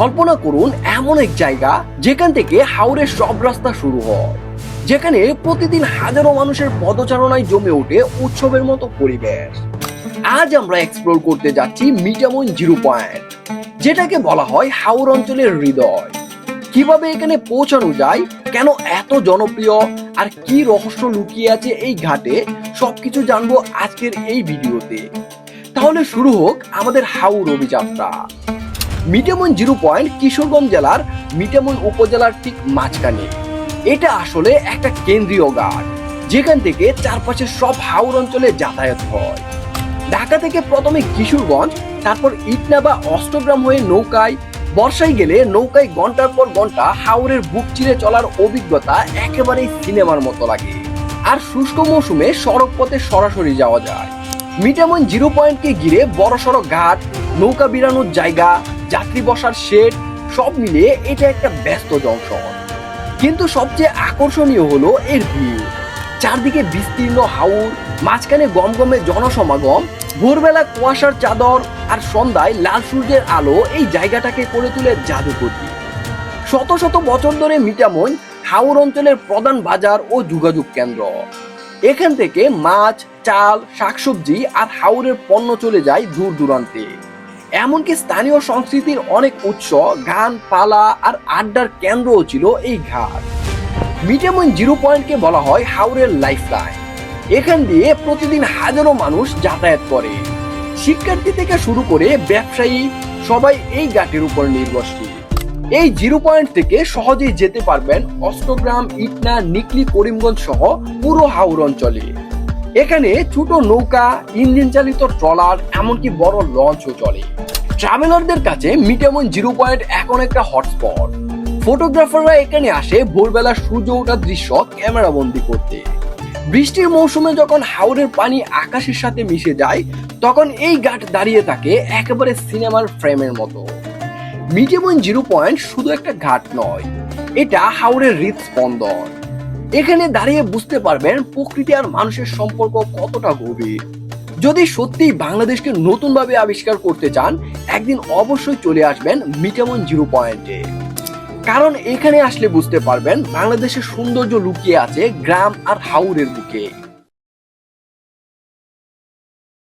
কল্পনা করুন এমন এক জায়গা যেখান থেকে হাওড়ের সব রাস্তা শুরু হয়, যেখানে প্রতিদিন হাজারো মানুষের পদচারণায় জমে ওঠে উৎসবের মতো পরিবেশ। আজ আমরা এক্সপ্লোর করতে যাচ্ছি মিটামন জিরো পয়েন্ট, যেটাকে বলা হয় হাওড় অঞ্চলের হৃদয়। কীভাবে এখানে পৌঁছানো যায়, কেন এত জনপ্রিয়, আর কি রহস্য লুকিয়ে আছে এই ঘাটে, সবকিছু জানব আজকের এই ভিডিওতে। তাহলে শুরু হোক আমাদের হাওড় অভিযাত্রা। মিটামন জিরো পয়েন্ট কিশোরগঞ্জ জেলার মিটামন উপজেলার ঠিক মাঝখানে। এটা আসলে একটা কেন্দ্রীয় ঘাট যেখান থেকে চারপাশের সব হাওর অঞ্চলে যাতায়াত হয়। ঢাকা থেকে প্রথমে কিশোরগঞ্জ, তারপর ইটনা বা অষ্টগ্রাম হয়ে নৌকায়। বর্ষায় গেলে নৌকায় ঘণ্টার পর ঘণ্টা হাওরের বুক চিরে চলার অভিজ্ঞতা একেবারেই সিনেমার মতো লাগে। আর শুষ্ক মৌসুমে সড়ক পথে সরাসরি যাওয়া যায়। মিটামন জিরো পয়েন্টকে ঘিরে বড় সড়ক ঘাট, নৌকা বিরানোর জায়গা যাত্রী বসার শেড, সব মিলিয়ে এটা একটা ব্যস্ত জংশন। কিন্তু সবচেয়ে আকর্ষণীয় হলো এর ভিউ। চারদিকে বিস্তীর্ণ হাউর মাঝখানে গম গমগমে জনসমাগম, ভোরবেলা কুয়াশার চাদর আর সন্ধ্যায় লাল সূর্যের আলো এই জায়গাটাকে করে তুলে জাদুকরি শত শত বছর ধরে মিটামন হাওর অঞ্চলের প্রধান বাজার ও যোগাযোগ কেন্দ্র। এখান থেকে মাছ, চাল, শাকসবজি আর হাওরের পণ্য চলে যায় দূর দূরান্তে। এমনকি স্থানীয় সংস্কৃতির অনেক উৎস, গান, পালা আর আড্ডার কেন্দ্রও ছিল এই ঘাট। মিটামন জিরো পয়েন্টকে বলা হয় হাওরের লাইফ লাইন এখান দিয়ে প্রতিদিন হাজারো মানুষ যাতায়াত করে। শিক্ষার্থী থেকে শুরু করে ব্যবসায়ী সবাই এই ঘাটের উপর নির্ভরশীল। এই জিরো পয়েন্ট থেকে সহজেই যেতে পারবেন অষ্টগ্রাম, ইটনা, নিকলি, করিমগঞ্জ সহ পুরো হাওর অঞ্চলে। এখানে ছোট নৌকা, ইঞ্জিন চালিত ট্রলার, এমনকি বড় লঞ্চও চলে। ট্রাভেলারদের কাছে মিটামন জিরো পয়েন্ট এখন একটা হটস্পট। ফটোগ্রাফাররা এখানে আসে ভোরবেলা সূর্য ওঠার দৃশ্য ক্যামেরা বন্দি করতে। বৃষ্টির মৌসুমে যখন হাওরের পানি আকাশের সাথে মিশে যায়, তখন এই ঘাট দাঁড়িয়ে থাকে একেবারে সিনেমার ফ্রেমের মতো। মিটামন জিরো পয়েন্ট শুধু একটা ঘাট নয়, এটা হাওরের হৃদস্পন্দন। এখানে দাঁড়িয়ে বুঝতে পারবেন প্রকৃতি আর মানুষের সম্পর্ক কতটা গভীর। যদি সত্যি বাংলাদেশকে নতুনভাবে আবিষ্কার করতে চান, একদিন অবশ্যই চলে আসবেন মিটামন জিরো পয়েন্টে। কারণ এখানে আসলে বুঝতে পারবেন বাংলাদেশের সৌন্দর্য লুকিয়ে আছে গ্রাম আর হাউরের বুকে।